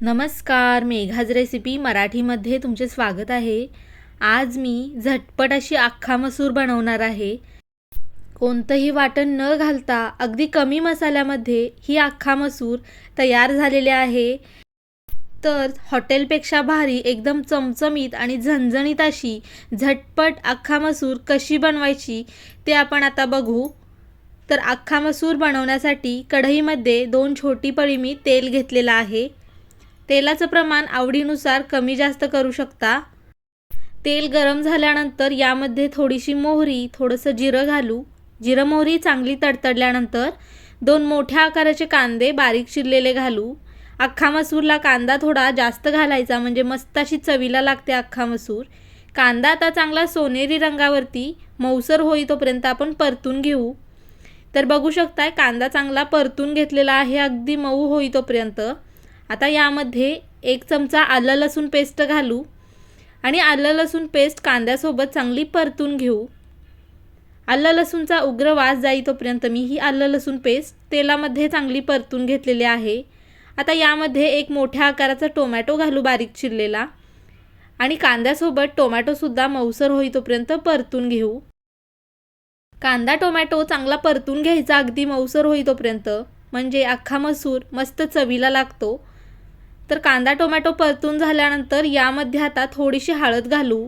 नमस्कार मेघाज रेसिपी मराठीमध्ये तुमचे स्वागत आहे. आज मी झटपट अशी अख्खा मसूर बनवणार आहे. कोणतंही वाटण न घालता अगदी कमी मसाल्यामध्ये ही अख्खा मसूर तयार झालेली आहे. तर हॉटेलपेक्षा भारी एकदम चमचमीत आणि झणझणीत अशी झटपट अख्खा मसूर कशी बनवायची ते आपण आता बघू. तर अख्खा मसूर बनवण्यासाठी कढईमध्ये दोन छोटी पळी मी तेल घेतलेलं आहे. तेलाचं प्रमाण आवडीनुसार कमी जास्त करू शकता. तेल गरम झाल्यानंतर यामध्ये थोडीशी मोहरी थोडंसं जिरं घालू. जिरं मोहरी चांगली तडतडल्यानंतर दोन मोठ्या आकाराचे कांदे बारीक चिरलेले घालू. अख्खा मसूरला कांदा थोडा जास्त घालायचा म्हणजे मस्त अशी चवीला लागते अख्खा मसूर. कांदा आता चांगला सोनेरी रंगावरती मऊसर होई तोपर्यंत आपण परतून घेऊ. तर बघू शकताय कांदा चांगला परतून घेतलेला आहे अगदी मऊ होई तोपर्यंत आता यामध्ये एक चमचा आलं लसूण पेस्ट घालू आणि आलं लसूण पेस्ट कांद्यासोबत चांगली परतून घेऊ. आलं लसूणचा उग्र वास जाई तोपर्यंत मी ही आलं लसूण पेस्ट तेलामध्ये चांगली परतून घेतलेली आहे. आता यामध्ये एक मोठ्या आकाराचा टोमॅटो घालू बारीक चिरलेला आणि कांद्यासोबत टोमॅटोसुद्धा मऊसर होई तोपर्यंत परतून घेऊ. कांदा टोमॅटो चांगला परतून घ्यायचा अगदी मऊसर होई तोपर्यंत म्हणजे अख्खा मसूर मस्त चवीला लागतो. तर कांदा टोमॅटो परतून झाल्यानंतर यामध्ये आता थोडीशी हळद घालू.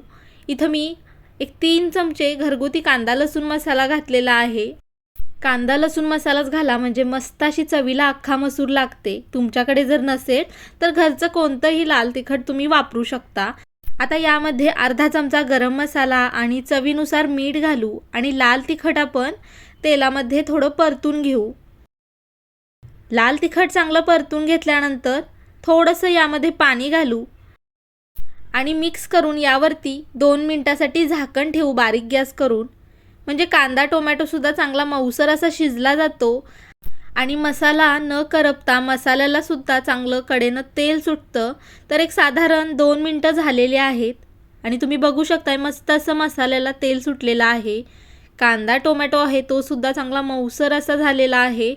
इथं मी एक तीन चमचे घरगुती कांदा लसूण मसाला घातलेला आहे. कांदा लसूण मसालाच घाला म्हणजे मस्त अशी चवीला अख्खा मसूर लागते. तुमच्याकडे जर नसेल तर घरचं कोणतंही लाल तिखट तुम्ही वापरू शकता. आता यामध्ये अर्धा चमचा गरम मसाला आणि चवीनुसार मीठ घालू आणि लाल तिखट आपण तेलामध्ये थोडं परतून घेऊ. लाल तिखट चांगलं परतून घेतल्यानंतर थोडंसं यामध्ये पाणी घालू आणि मिक्स करून यावरती दोन मिनटासाठी झाकण ठेवू बारीक गॅस करून. म्हणजे कांदा टोमॅटोसुद्धा चांगला मऊसर असा शिजला जातो आणि मसाला न करपता मसाल्याला सुद्धा चांगलं कडेनं तेल सुटतं. तर एक साधारण दोन मिनटं झालेली आहेत आणि तुम्ही बघू शकताय मस्त असं मसाल्याला तेल सुटलेलं आहे. कांदा टोमॅटो आहे तो सुद्धा चांगला मऊसर असा झालेला आहे.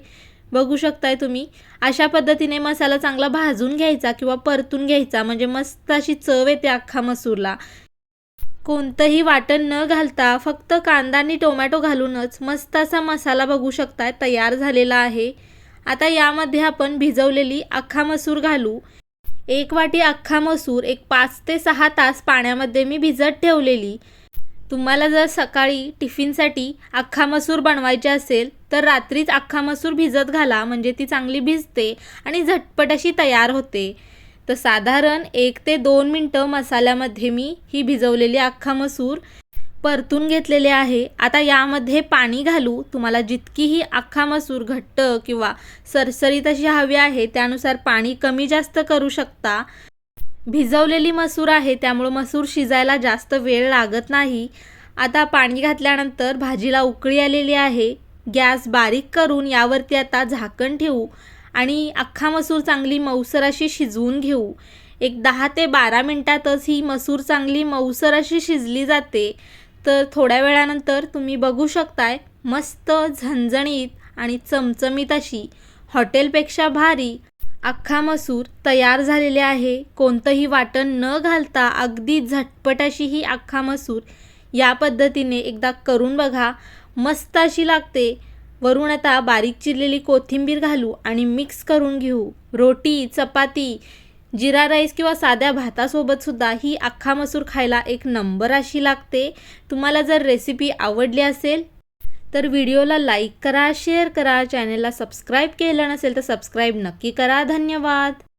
बघू शकताय तुम्ही. अशा पद्धतीने मसाला चांगला भाजून घ्यायचा किंवा परतून घ्यायचा. म्हणजे मस्त अशी चव येते अख्खा मसूरला. कोणतंही वाटण न घालता फक्त कांदा आणि टोमॅटो घालूनच मस्त असा मसाला बघू शकताय. तयार झालेला आहे. आता यामध्ये आपण भिजवलेली अख्खा मसूर घालू. एक वाटी अख्खा मसूर एक पाच ते सहा तास पाण्यामध्ये मी भिजत ठेवलेली. तुम्हाला जर सकाळी टिफिनसाठी अख्खा मसूर बनवायचे असेल तर रात्रीच अख्खा मसूर भिजत घाला म्हणजे ती चांगली भिजते आणि झटपट अशी तयार होते. तर साधारण एक ते दोन मिनटं मसाल्यामध्ये मी ही भिजवलेली अख्खा मसूर परतून घेतलेले आहे. आता यामध्ये पाणी घालू. तुम्हाला जितकी ही अख्खा मसूर घट्ट किंवा सरसरीत अशी हवी आहे त्यानुसार पाणी कमी जास्त करू शकता. भिजवलेली मसूर आहे त्यामुळं मसूर शिजायला जास्त वेळ लागत नाही. आता पाणी घातल्यानंतर भाजीला उकळी आलेली आहे. गॅस बारीक करून यावरती आता झाकण ठेवू आणि अख्खा मसूर चांगली मऊसर अशी शिजवून घेऊ. एक दहा ते बारा मिनटातच ही मसूर चांगली मऊसर अशी शिजली जाते. तर थोड्या वेळानंतर तुम्ही बघू शकताय मस्त झणझणीत आणि चमचमीत अशी हॉटेलपेक्षा भारी अख्खा मसूर तयार झालेले आहे. कोणतंही वाटण न घालता अगदी झटपट अशी ही अख्खा मसूर या पद्धतीने एकदा करून बघा. मस्त अशी लागते. वरून आता बारीक चिरलेली कोथिंबीर घालू आणि मिक्स करून घेऊ. रोटी चपाती जिरा राईस किंवा साध्या भातासोबतसुद्धा ही अख्खा मसूर खायला एक नंबर अशी लागते. तुम्हाला जर रेसिपी आवडली असेल तर व्हिडिओला लाईक करा शेअर करा चॅनेलला सबस्क्राईब केलं नसेल तर सबस्क्राईब नक्की करा. धन्यवाद.